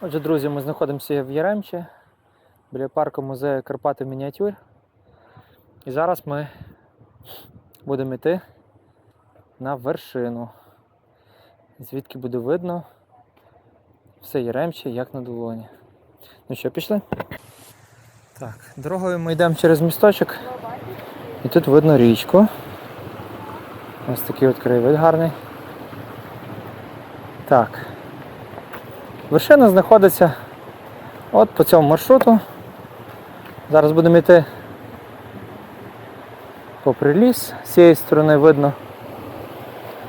Отже, друзі, ми знаходимося в Яремчі біля парку музею Карпати Мініатюр. І зараз ми будемо йти на вершину, звідки буде видно все Яремче, як на долоні. Ну що, пішли? Так, дорогою ми йдемо через місточок. І тут видно річку. Ось такий от краєвид гарний. Так. Вершина знаходиться от по цьому маршруту. Зараз будемо йти попри ліс. З цієї сторони видно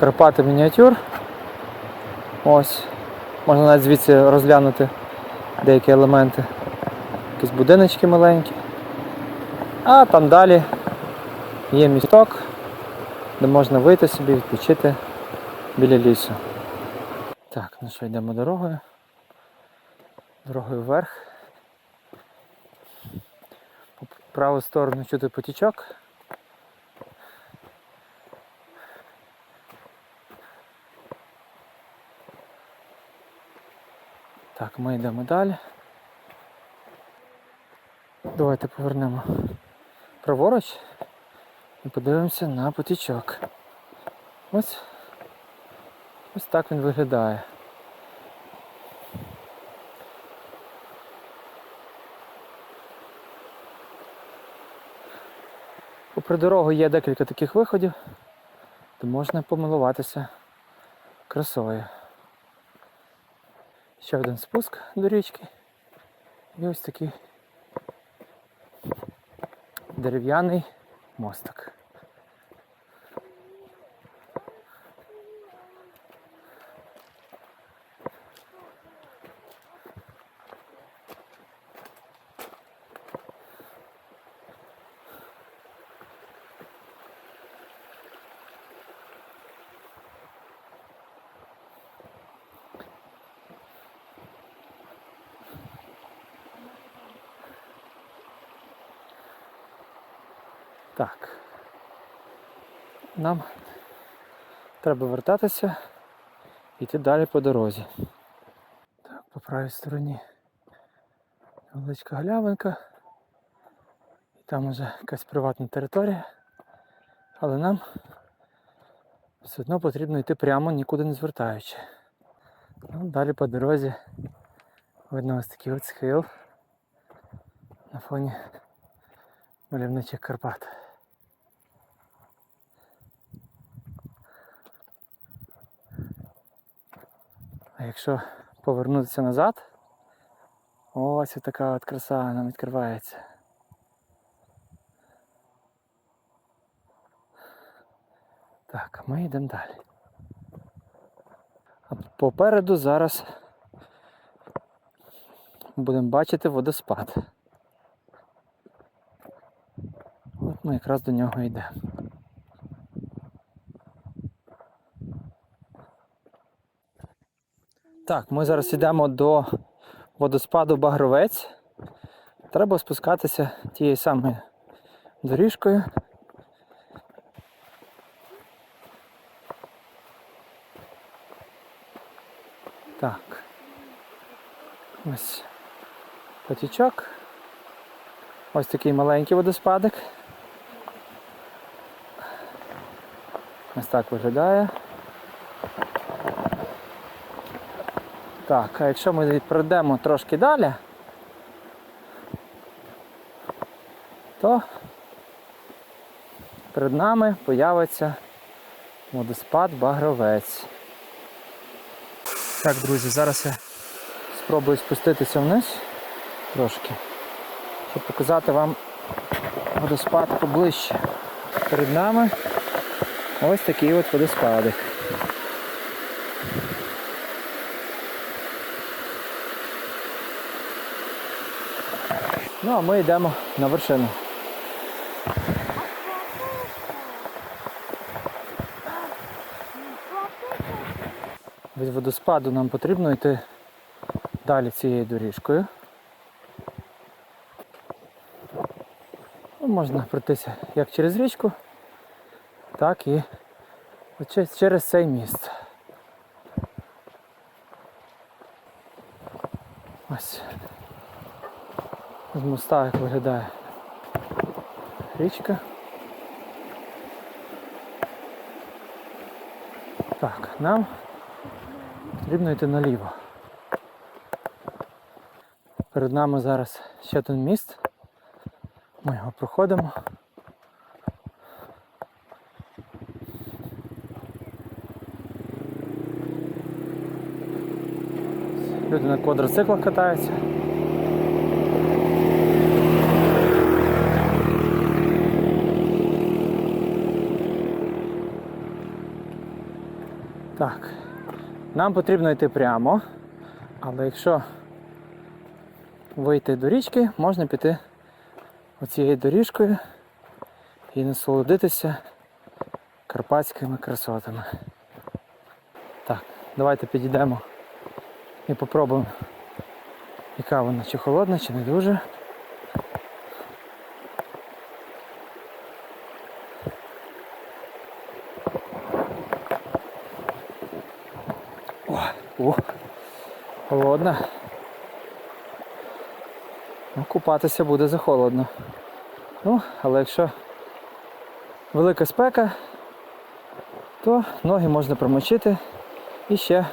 Карпати мініатюр. Ось. Можна навіть звідси розглянути деякі елементи. Якісь будиночки маленькі. А там далі є місток, де можна вийти собі, відпочити біля лісу. Так, ну що, йдемо дорогою. Дорогою вверх. По праву сторону чути потічок. Так, ми йдемо далі. Давайте повернемо праворуч і подивимося на потічок. Ось ось так він виглядає. Попри дорогу є декілька таких виходів, де можна помилуватися красою. Ще один спуск до річки. І ось такий дерев'яний мостик. Так. Нам треба вертатися і йти далі по дорозі. Так, по правій стороні невеличка галявинка. І там уже якась приватна територія. Але нам все одно потрібно йти прямо, нікуди не звертаючи. Ну, далі по дорозі видно ось такий от схил на фоні мальовничих Карпат. А якщо повернутися назад, ось така от краса нам відкривається. Так, ми йдемо далі. А попереду зараз будемо бачити водоспад. От ми якраз до нього йдемо. Так, ми зараз йдемо до водоспаду Багровець. Треба спускатися тією самою доріжкою. Так. Ось потічок. Ось такий маленький водоспадик. Ось так виглядає. Так, а якщо ми пройдемо трошки далі, то перед нами появиться водоспад Багровець. Так, друзі, зараз я спробую спуститися вниз трошки, щоб показати вам водоспад поближче. Перед нами ось такий от водоспадик. Ну а ми йдемо на вершину. Від водоспаду нам потрібно йти далі цією доріжкою. Ну, можна пройтися як через річку, так і через цей міст. Ось. З моста як виглядає річка. Так, нам потрібно йти наліво. Перед нами зараз ще один міст. Ми його проходимо. Люди на квадроциклах катаються. Так, нам потрібно йти прямо, але якщо вийти до річки, можна піти оцією доріжкою і насолодитися карпатськими красотами. Так, давайте підійдемо і попробуємо, яка вона, чи холодна, чи не дуже. Холодна. Ну, купатися буде захолодно. Ну, але якщо велика спека, то ноги можна промочити і ще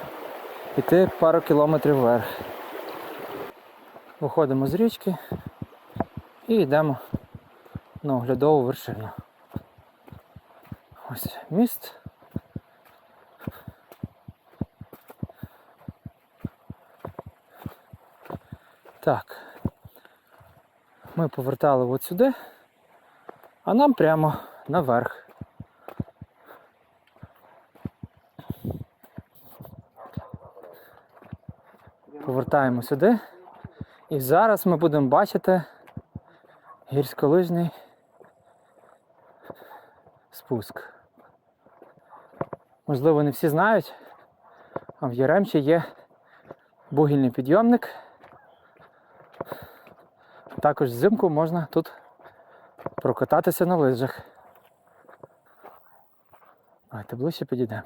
піти пару кілометрів вверх. Виходимо з річки і йдемо на оглядову вершину. Ось міст. Так. Ми повертали от сюди, а нам прямо наверх. Повертаємо сюди. І зараз ми будемо бачити гірськолижний спуск. Можливо, не всі знають, а в Яремчі є бугільний підйомник. Також взимку можна тут прокататися на лижах. Давайте ближче підійдемо.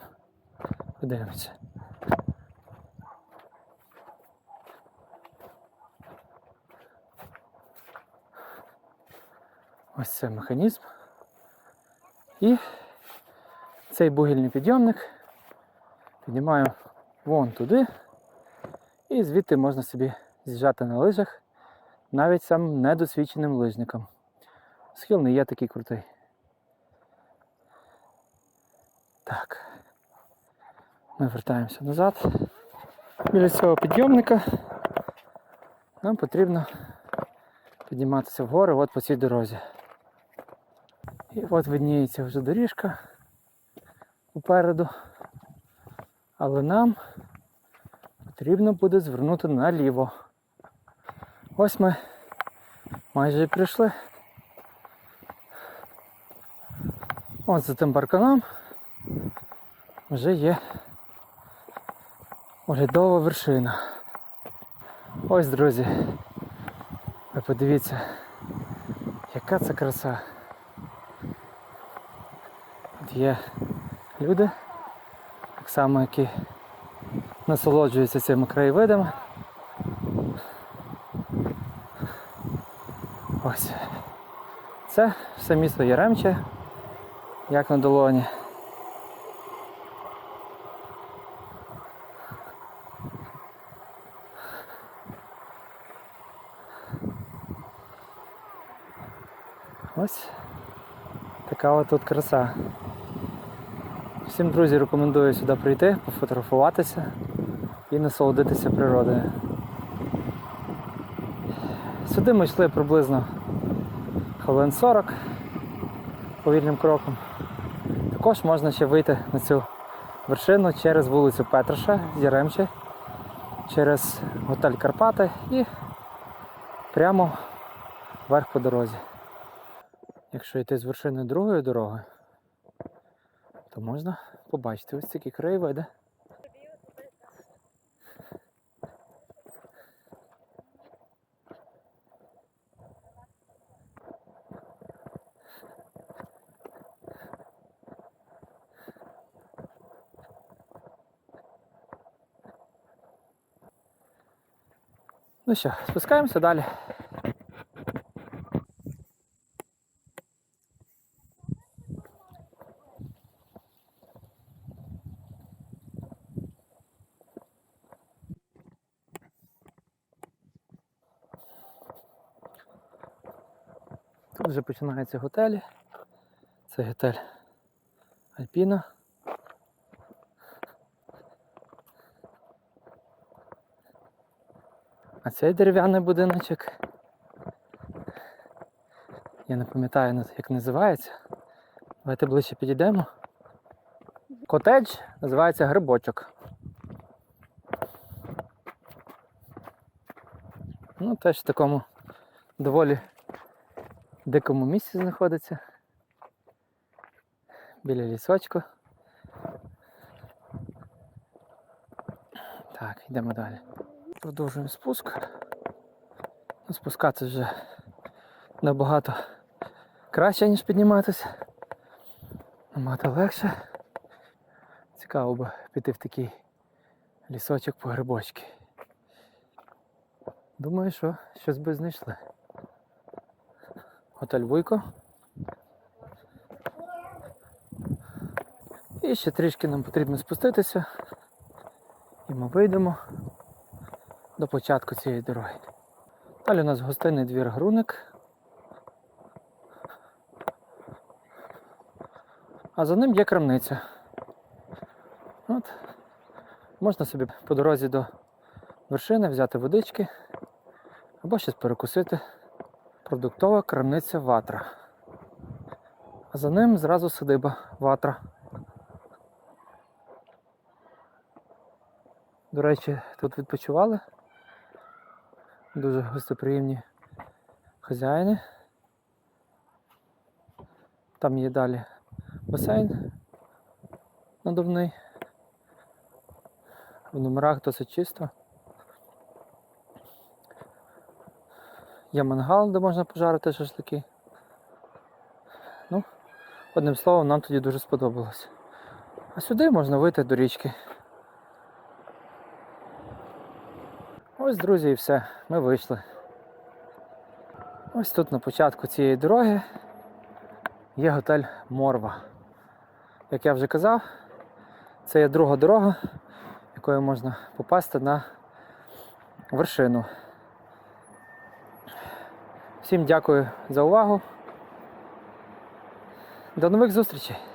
Подивимося. Ось це механізм. І цей бугільний підйомник піднімаю вон туди. І звідти можна собі з'їжджати на лижах навіть самим недосвідченим лижникам. Схил не є такий крутий. Так. Ми вертаємося назад. Біля цього підйомника нам потрібно підніматися вгори от по цій дорозі. І от видніється вже доріжка попереду. Але нам потрібно буде звернути наліво. Ось ми майже і прийшли. Ось за тим барканом вже є оглядова вершина. Ось, друзі. Ви подивіться, яка це краса. Тут є люди, так само, які насолоджуються цими краєвидами. Ось. Це все місто Яремче, як на долоні. Ось така от тут краса. Всім друзі рекомендую сюди прийти, пофотографуватися і насолодитися природою. Сюди ми йшли приблизно хвилин 40 повільним кроком. Також можна ще вийти на цю вершину через вулицю Петроша з Яремче, через готель Карпати і прямо вверх по дорозі. Якщо йти з вершини другої дороги, то можна побачити ось такі краєвиди. Ну що, спускаємося далі. Тут вже починаються готелі. Це готель Альпіна. А цей дерев'яний будиночок. Я не пам'ятаю, як називається. Давайте ближче підійдемо. Котедж називається грибочок. Ну, теж в такому доволі дикому місці знаходиться. Біля лісочку. Так, йдемо далі. Продовжуємо спуск. Ну, спускатися вже набагато краще, ніж підніматися. Набагато легше. Цікаво би піти в такий лісочок по грибочки. Думаю, що щось би знайшли. Готель Вуйко. І ще трішки нам потрібно спуститися. І ми вийдемо до початку цієї дороги. Далі у нас гостинний двір Груник. А за ним є крамниця. От. Можна собі по дорозі до вершини взяти водички або щось перекусити. Продуктова крамниця Ватра. А за ним зразу садиба Ватра. До речі, тут відпочивали. Дуже гостеприємні хазяїни. Там є далі басейн надувний. В номерах досить чисто. Є мангал, де можна пожарити шашлики. Ну, одним словом, нам тоді дуже сподобалось. А сюди можна вийти до річки. Ось, друзі, і все, ми вийшли. Ось тут на початку цієї дороги є готель Морва. Як я вже казав, це є друга дорога, якою можна попасти на вершину. Всім дякую за увагу. До нових зустрічей!